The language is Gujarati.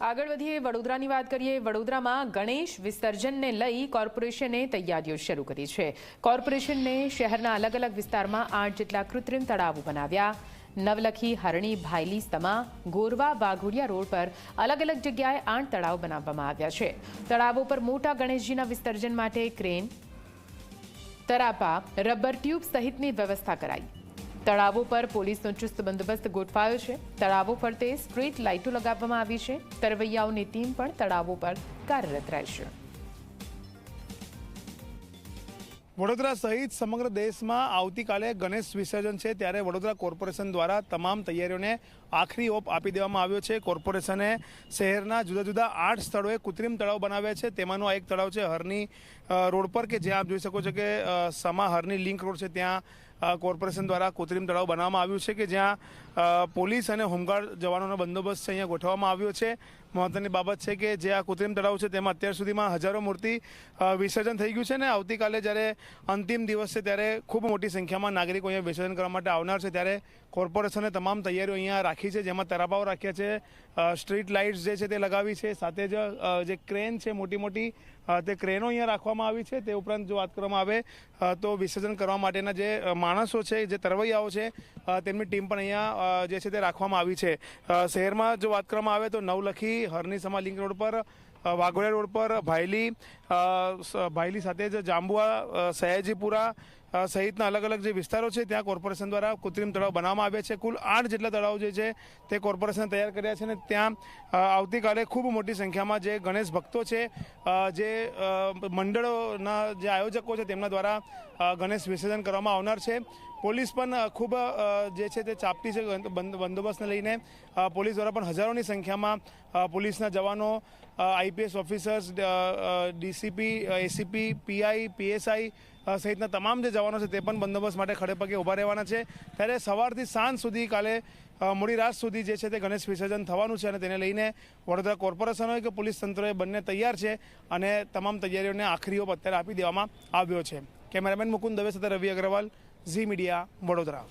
આગળ વધીએ, વડોદરાની વાત કરીએ. વડોદરામાં ગણેશ વિસર્જનને લઈ કોર્પોરેશને તૈયારીઓ શરૂ કરી છે. કોર્પોરેશનને શહેરના અલગ અલગ વિસ્તારમાં આઠ જેટલા કૃત્રિમ તળાવો બનાવ્યા. નવલખી, હરણી, ભાયલી સમા ગોરવા, વાઘોડિયા રોડ પર અલગ અલગ જગ્યાએ આઠ તળાવ બનાવવામાં આવ્યા છે. તળાવો પર મોટા ગણેશજીના વિસર્જન માટે ક્રેન, તરાપા, રબર ટ્યુબ સહિતની વ્યવસ્થા કરાઈ. તળાવો પર પોલીસનો ચુસ્ત બંદોબસ્ત ગોઠવાયો છે. તળાવો ફરતે સ્ટ્રીટ લાઇટો લગાવવામાં આવી છે. તરવૈયાઓની ટીમ પણ તળાવો પર કાર્યરત રહેશે. વડોદરા સહિત સમગ્ર દેશમાં આવતીકાલે ગણેશ વિસર્જન છે. ત્યારે વડોદરા કોર્પોરેશન દ્વારા તમામ તૈયારીઓને આખરી ઓપ આપી દેવામાં આવ્યો છે. કોર્પોરેશને શહેરના જુદા જુદા આઠ સ્થળોએ કૃત્રિમ તળાવ બનાવ્યા છે. તેમાંનું આ એક તળાવ છે હરની રોડ પર કે જ્યાં આપ જોઈ શકો છો કે સમા હરની લિંક રોડ છે. ત્યાં કોર્પોરેશન દ્વારા કૃત્રિમ તળાવ બનાવવામાં આવ્યું છે કે જ્યાં પોલીસ અને હોમગાર્ડ જવાનોનો બંદોબસ્ત અહીંયા ગોઠવવામાં આવ્યો છે. મહત્વની બાબત છે કે જે આ કૃત્રિમ તળાવ છે તેમાં અત્યાર સુધીમાં હજારો મૂર્તિ વિસર્જન થઈ ગયું છે ને આવતીકાલે જ્યારે અંતિમ દિવસ છે ત્યારે ખૂબ મોટી સંખ્યામાં નાગરિકો અહીંયા વિસર્જન કરવા માટે આવનાર છે, ત્યારે કોર્પોરેશને તમામ તૈયારીઓ અહીંયા રાખી છે, જેમાં તરાપાઓ રાખ્યા છે સ્ટ્રીટ લાઇટ્સ જે છે તે લગાવી છે, સાથે જ જે ક્રેન છે, મોટી મોટી તે ક્રેનો અહીંયા રાખવામાં આવી છે, તે ઉપરાંત જો વાત કરવામાં આવે તો વિસર્જન કરવા માટેના જે માણસો છે, જે તરવૈયાઓ છે તેમની ટીમ પણ અહીંયા જે છે તે રાખવામાં આવી છે. શહેરમાં જો વાત કરવામાં આવે તો નવલખી, હરની સમા લિંક રોડ પર વાઘોડિયા રોડ પર, ભાયલી ભાયલી સાથે જ જાંબુઆ સયાજીપુરા સહિતના અલગ અલગ જે વિસ્તારો છે, ત્યાં કોર્પોરેશન દ્વારા કૃત્રિમ તળાવ બનાવવામાં આવ્યા છે. કુલ આઠ જેટલા તળાવ જે છે, તે કોર્પોરેશને તૈયાર કર્યા છે અને ત્યાં આવતીકાલે ખૂબ મોટી સંખ્યામાં જે ગણેશ ભક્તો છે જે મંડળોના જે આયોજકો છે, તેમના દ્વારા ગણેશ વિસર્જન કરવામાં આવનાર છે. પોલીસ પણ ખૂબ જે છે તે ચાપતી છે બંદોબસ્તને લઈને. પોલીસ દ્વારા પણ હજારોની સંખ્યામાં પોલીસના જવાનો IPS officers DCP ACP, PI, PSI સહિતના તમામ જે જવાનો છે તે પણ બંદોબસ્ત માટે ખડે પગે ઊભા રહેવાના છે. ત્યારે સવારથી સાંજ સુધી કાલે મોડી રાત સુધી જે છે તે ગણેશ વિસર્જન થવાનું છે અને તેને લઈને વડોદરા કોર્પોરેશન હોય કે પોલીસ તંત્રએ બંને તૈયાર છે અને તમામ તૈયારીઓને આખરી ઓપ અત્યારે આપી દેવામાં આવ્યો છે. કેમેરામેન મુકુંદ દવે સાથે રવિ અગ્રવાલ ઝી મીડિયા વડોદરા.